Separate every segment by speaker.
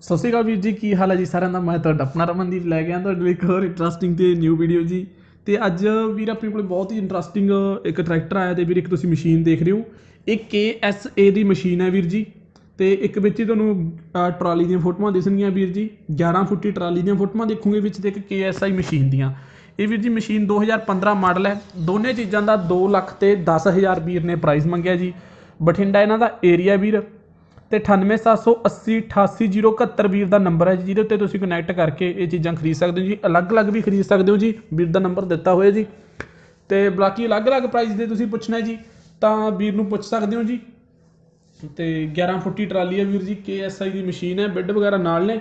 Speaker 1: ਸਤਿ ਸ਼੍ਰੀ ਅਕਾਲ ਵੀਰ ਜੀ, ਕੀ ਹਾਲ ਹੈ ਜੀ ਸਾਰਿਆਂ ਦਾ? ਮੈਂ ਤੁਹਾਡਾ ਆਪਣਾ ਰਮਨਦੀਪ ਲੈ ਗਿਆ ਤੁਹਾਡੇ ਲਈ ਇੱਕ ਹੋਰ ਇੰਟਰਸਟਿੰਗ ਤੇ ਨਿਊ ਵੀਡੀਓ ਜੀ। ਤੇ ਅੱਜ ਵੀਰ, ਆਪਣੇ ਕੋਲ ਬਹੁਤ ਹੀ ਇੰਟਰਸਟਿੰਗ ਇੱਕ ਟਰੈਕਟਰ ਆਇਆ ਤੇ ਵੀਰ, ਇੱਕ ਤੁਸੀਂ ਮਸ਼ੀਨ ਦੇਖ ਰਹੇ ਹੋ। ਇਹ KSA ਦੀ ਮਸ਼ੀਨ ਹੈ ਵੀਰ ਜੀ। ਤੇ ਇੱਕ ਵਿੱਚ ਹੀ ਤੁਹਾਨੂੰ ਟਰਾਲੀ ਦੀਆਂ ਫੋਟੋਆਂ ਦਿਸਣਗੀਆਂ ਵੀਰ ਜੀ। 11 ਫੁੱਟੀ ਟਰਾਲੀ ਦੀਆਂ ਫੋਟੋਆਂ ਦੇਖੋਗੇ ਵਿੱਚ ਤੇ ਇੱਕ KSI ਮਸ਼ੀਨ ਦੀਆਂ। ਇਹ ਵੀਰ ਜੀ ਮਸ਼ੀਨ 2015 ਮਾਡਲ ਹੈ। ਦੋਨੇ ਚੀਜ਼ਾਂ ਦਾ 2 ਲੱਖ ਤੇ 10000 ਵੀਰ ਨੇ ਪ੍ਰਾਈਸ ਮੰਗਿਆ ਜੀ। ਬਠਿੰਡਾ ਇਹਨਾਂ ਦਾ ਏਰੀਆ ਵੀਰ ਤੇ 9878088071 ਵੀਰ ਦਾ ਨੰਬਰ ਹੈ ਜੀ, ਜਿਹਦੇ ਉੱਤੇ ਤੁਸੀਂ ਕਨੈਕਟ ਕਰਕੇ ਇਹ ਚੀਜ਼ਾਂ ਖਰੀਦ ਸਕਦੇ ਹੋ ਜੀ। ਅਲੱਗ-ਅਲੱਗ ਵੀ ਖਰੀਦ ਸਕਦੇ ਹੋ ਜੀ। ਵੀਰ ਦਾ ਨੰਬਰ ਦਿੱਤਾ ਹੋਇਆ ਜੀ। ਤੇ ਬਾਕੀ ਅਲੱਗ-ਅਲੱਗ ਪ੍ਰਾਈਸ ਦੇ ਤੁਸੀਂ ਪੁੱਛਣਾ ਜੀ ਤਾਂ ਵੀਰ ਨੂੰ ਪੁੱਛ ਸਕਦੇ ਹੋ ਜੀ। ਤੇ 11 ਫੁੱਟੀ ਟਰਾਲੀ ਹੈ ਵੀਰ ਜੀ KSI ਦੀ ਮਸ਼ੀਨ ਹੈ ਬੈੱਡ ਵਗੈਰਾ ਨਾਲ ਨੇ।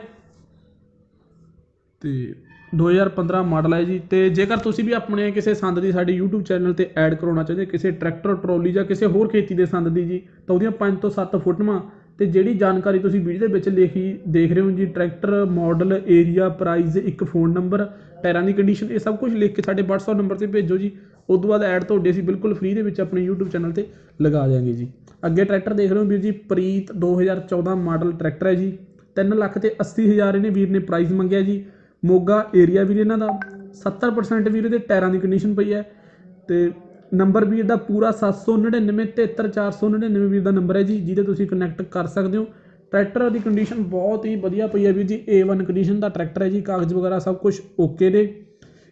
Speaker 1: ਤੇ 2015 ਮਾਡਲ ਹੈ ਜੀ ਅਤੇ ਜੇਕਰ ਤੁਸੀਂ ਵੀ ਆਪਣੇ ਕਿਸੇ ਸੰਦ ਦੀ ਸਾਡੇ ਯੂਟਿਊਬ ਚੈਨਲ ਤੇ ਐਡ ਕਰਾਉਣਾ ਚਾਹੁੰਦੇ ਕਿਸੇ ਟਰੈਕਟਰ ਟਰੋਲੀ ਜਾਂ ਕਿਸੇ ਹੋਰ ਖੇਤੀ ਦੇ ਸੰਦ ਦੀ ਜੀ, ਤਾਂ ਉਹਦੀਆਂ ਪੰਜ ਤੋਂ ਸੱਤ ਫੋਟੋਆਂ ਅਤੇ ਜਿਹੜੀ ਜਾਣਕਾਰੀ ਤੁਸੀਂ ਵੀਡੀਓ ਦੇ ਵਿੱਚ ਲਿਖੀ, ਦੇਖ ਰਹੇ ਹੋ ਜੀ ਟਰੈਕਟਰ ਮਾਡਲ ਏਰੀਆ ਪ੍ਰਾਈਜ਼ ਇੱਕ ਫੋਨ ਨੰਬਰ ਟਾਇਰਾਂ ਦੀ ਕੰਡੀਸ਼ਨ ਇਹ ਸਭ ਕੁਝ ਲਿਖ ਕੇ ਸਾਡੇ WhatsApp ਨੰਬਰ ਤੇ ਭੇਜੋ ਜੀ। ਉਸ ਤੋਂ ਬਾਅਦ ਐਡ ਤੁਹਾਡੇ ਅਸੀਂ ਬਿਲਕੁਲ ਫ੍ਰੀ ਦੇ ਵਿੱਚ ਆਪਣੇ YouTube ਚੈਨਲ ਤੇ ਲਗਾ ਦਿਆਂਗੇ ਜੀ। ਅੱਗੇ ਟਰੈਕਟਰ ਦੇਖ ਰਹੇ ਹੋ ਵੀਰ ਜੀ, ਪ੍ਰੀਤ 2014 ਮਾਡਲ ਟਰੈਕਟਰ ਹੈ ਜੀ। 3 ਲੱਖ ਤੇ 80 ਹਜ਼ਾਰ ਇਹਨੇ ਵੀਰ ਨੇ ਪ੍ਰਾਈਜ਼ ਮੰਗਿਆ ਜੀ। ਮੋਗਾ ਏਰੀਆ ਵੀਰ ਇਹਨਾਂ ਦਾ 70% ਵੀਰ ਇਹਦੇ ਟਾਇਰਾਂ ਦੀ ਕੰਡੀਸ਼ਨ ਪਈ ਹੈ ਤੇ ਨੰਬਰ ਵੀਰ ਦਾ ਪੂਰਾ 799 73499 ਵੀਰ ਦਾ ਨੰਬਰ ਹੈ ਜੀ, ਜਿਹਦੇ ਤੁਸੀਂ ਕਨੈਕਟ ਕਰ ਸਕਦੇ ਹੋ। ਟਰੈਕਟਰ ਦੀ ਕੰਡੀਸ਼ਨ ਬਹੁਤ ਹੀ ਵਧੀਆ ਪਈ ਹੈ ਵੀਰ ਜੀ A1 ਕੰਡੀਸ਼ਨ ਦਾ ਟਰੈਕਟਰ ਹੈ ਜੀ, ਕਾਗਜ਼ ਵਗੈਰਾ ਸਭ ਕੁਝ ਓਕੇ ਨੇ।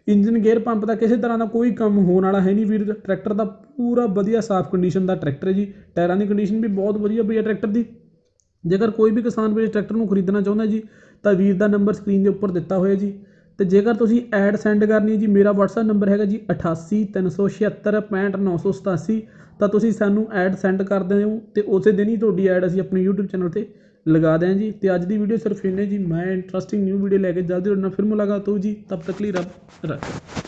Speaker 1: ਇੰਜਨ ਗੇਅਰ ਪੰਪ ਦਾ ਕਿਸੇ ਤਰ੍ਹਾਂ ਦਾ ਕੋਈ ਕੰਮ ਹੋਣ ਵਾਲਾ ਹੈ ਨਹੀਂ ਵੀਰ ਟਰੈਕਟਰ ਦਾ ਪੂਰਾ ਵਧੀਆ ਸਾਫ਼ ਕੰਡੀਸ਼ਨ ਦਾ ਟਰੈਕਟਰ ਹੈ ਜੀ। ਟਾਇਰਾਂ ਦੀ ਕੰਡੀਸ਼ਨ ਵੀ ਬਹੁਤ ਵਧੀਆ ਪਈ ਹੈ ਟਰੈਕਟਰ ਦੀ। ਜੇਕਰ ਕੋਈ ਵੀ ਕਿਸਾਨ ਵੀਰ ਟਰੈਕਟਰ ਨੂੰ ਖਰੀਦਣਾ ਚਾਹੁੰਦਾ ਜੀ ਤਾਂ ਵੀਰ ਦਾ ਨੰਬਰ ਸਕਰੀਨ ਦੇ ਉੱਪਰ ਦਿੱਤਾ ਹੋਇਆ ਜੀ। ਤੇ ਜੇਕਰ ਤੁਸੀਂ ਐਡ ਸੈਂਡ ਕਰਨੀ ਹੈ ਜੀ, ਮੇਰਾ WhatsApp ਨੰਬਰ ਹੈਗਾ ਜੀ 8837765987 ਤਾਂ ਤੁਸੀਂ ਸਾਨੂੰ ਐਡ ਸੈਂਡ ਕਰ ਦਿਓ ਤੇ ਉਸੇ ਦਿਨ ਹੀ ਤੁਹਾਡੀ ਐਡ ਅਸੀਂ ਆਪਣੇ YouTube ਚੈਨਲ ਤੇ ਲਗਾ ਦਿਆਂ ਜੀ। ਤੇ ਅੱਜ ਦੀ ਵੀਡੀਓ ਸਿਰਫ ਇੰਨੇ ਜੀ, ਮੈਂ ਇੰਟਰਸਟਿੰਗ ਨਿਊ ਵੀਡੀਓ ਲੈ ਕੇ ਜਲਦੀ ਤੁਹਾਡੇ ਨਾਲ ਫਿਰ ਮੁਲਾਕਾਤ ਹੋਊ ਜੀ। ਤਬ ਤੱਕ ਲਈ ਰੱਬ ਰੱਖੇ।